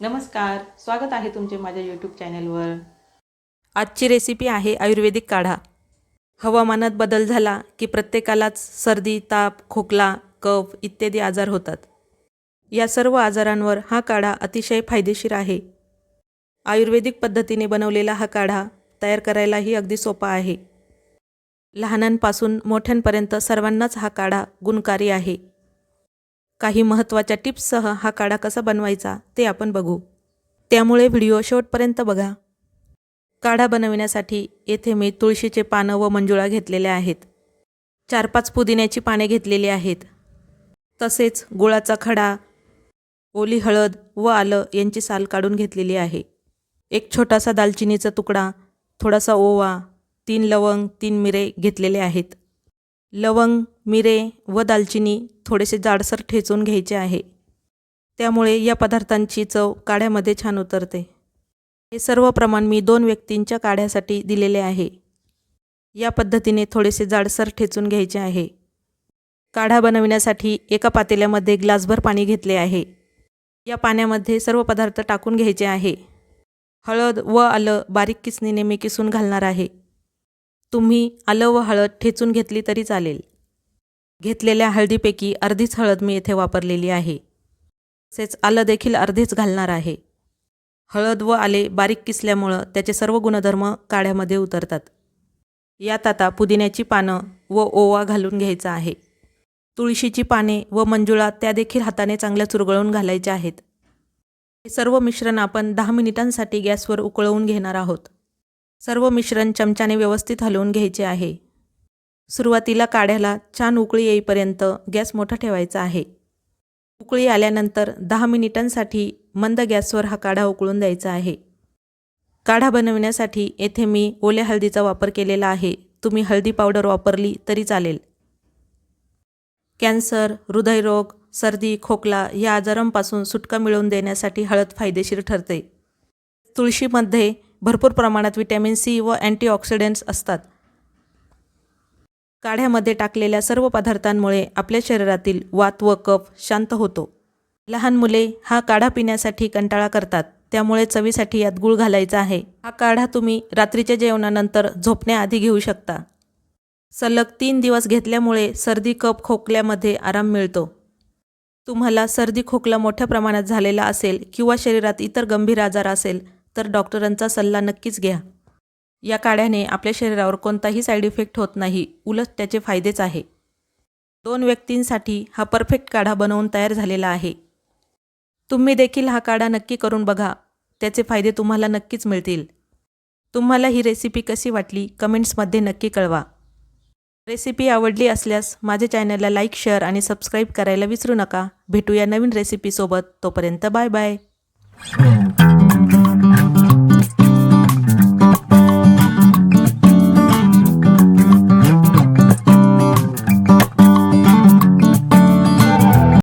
नमस्कार स्वागत आहे तुमचे माझ्या यूट्यूब चॅनलवर आजची रेसिपी आहे आयुर्वेदिक काढा. हवामानात बदल झाला की प्रत्येकालाच सर्दी ताप खोकला कफ इत्यादी आजार होतात. या सर्व आजारांवर हा काढा अतिशय फायदेशीर आहे. आयुर्वेदिक पद्धतीने बनवलेला हा काढा तयार करायलाही अगदी सोपा आहे. लहानांपासून मोठ्यांपर्यंत सर्वांनाच हा काढा गुणकारी आहे. काही महत्त्वाच्या टिप्ससह हा काढा कसा बनवायचा ते आपण बघू. त्यामुळे व्हिडिओ शेवटपर्यंत बघा. काढा बनविण्यासाठी येथे मी तुळशीचे पानं व मंजुळा घेतलेल्या आहेत. चार पाच पुदिन्याची पाने घेतलेली आहेत. तसेच गुळाचा खडा ओली हळद व आलं यांची साल काढून घेतलेली आहे. एक छोटासा दालचिनीचा तुकडा थोडासा ओवा तीन लवंग तीन मिरे घेतलेले आहेत. लवंग मिरे व दालचिनी थोडेसे जाडसर ठेचून घ्यायचे आहे. त्यामुळे या पदार्थांची चव काढ्यामध्ये छान उतरते. हे सर्व प्रमाण मी दोन व्यक्तींच्या काढ्यासाठी दिलेले आहे. या पद्धतीने थोडेसे जाडसर ठेचून घ्यायचे आहे. काढा बनविण्यासाठी एका पातेल्यामध्ये ग्लासभर पाणी घेतले आहे. या पाण्यामध्ये सर्व पदार्थ टाकून घ्यायचे आहे. हळद व आलं बारीक किसणीने मी किसून घालणार आहे. तुम्ही आलं व हळद ठेचून घेतली तरी चालेल. घेतलेल्या हळदीपैकी अर्धीच हळद मी येथे वापरलेली आहे. तसेच आलं देखील अर्धेच घालणार आहे. हळद व आले बारीक किसल्यामुळं त्याचे सर्व गुणधर्म काढ्यामध्ये उतरतात. यात आता पुदिन्याची पानं व ओवा घालून घ्यायचा आहे. तुळशीची पाने व मंजुळा त्या देखील हाताने चांगल्या चुरगळून घालायच्या आहेत. हे सर्व मिश्रण आपण दहा मिनिटांसाठी गॅसवर उकळवून घेणार आहोत. सर्व मिश्रण चमच्याने व्यवस्थित हलवून घ्यायचे आहे. सुरुवातीला काढ्याला छान उकळी येईपर्यंत गॅस मोठा ठेवायचा आहे. उकळी आल्यानंतर दहा मिनिटांसाठी मंद गॅसवर हा काढा उकळून द्यायचा आहे. काढा बनविण्यासाठी येथे मी ओल्या हळदीचा वापर केलेला आहे. तुम्ही हळदी पावडर वापरली तरी चालेल. कॅन्सर हृदयरोग सर्दी खोकला या आजारांपासून सुटका मिळवून देण्यासाठी हळद फायदेशीर ठरते. तुळशीमध्ये भरपूर प्रमाणात विटॅमिन सी व अँटीऑक्सिडंट्स असतात. काढ्यामध्ये टाकलेल्या सर्व पदार्थांमुळे आपल्या शरीरातील वात व कफ शांत होतो. लहान मुले हा काढा पिण्यासाठी कंटाळा करतात. त्यामुळे चवीसाठी यात गूळ घालायचा आहे. हा काढा तुम्ही रात्रीच्या जेवणानंतर झोपण्याआधी घेऊ शकता. सलग तीन दिवस घेतल्यामुळे सर्दी कप खोकल्यामध्ये आराम मिळतो. तुम्हाला सर्दी खोकला मोठ्या प्रमाणात झालेला असेल किंवा शरीरात इतर गंभीर आजार असेल तर डॉक्टरांचा सल्ला नक्कीच घ्या. या काढ्याने आपल्या शरीरावर कोणताही साईड इफेक्ट होत नाही. उलट त्याचे फायदेच आहे. दोन व्यक्तींसाठी हा परफेक्ट काढा बनवून तयार झालेला आहे. तुम्ही देखील हा काढा नक्की करून बघा. त्याचे फायदे तुम्हाला नक्कीच मिळतील. तुम्हाला ही रेसिपी कशी वाटली कमेंट्समध्ये नक्की कळवा. रेसिपी आवडली असल्यास माझ्या चॅनलला लाईक शेअर आणि सबस्क्राईब करायला विसरू नका. भेटूया नवीन रेसिपीसोबत तोपर्यंत बाय बाय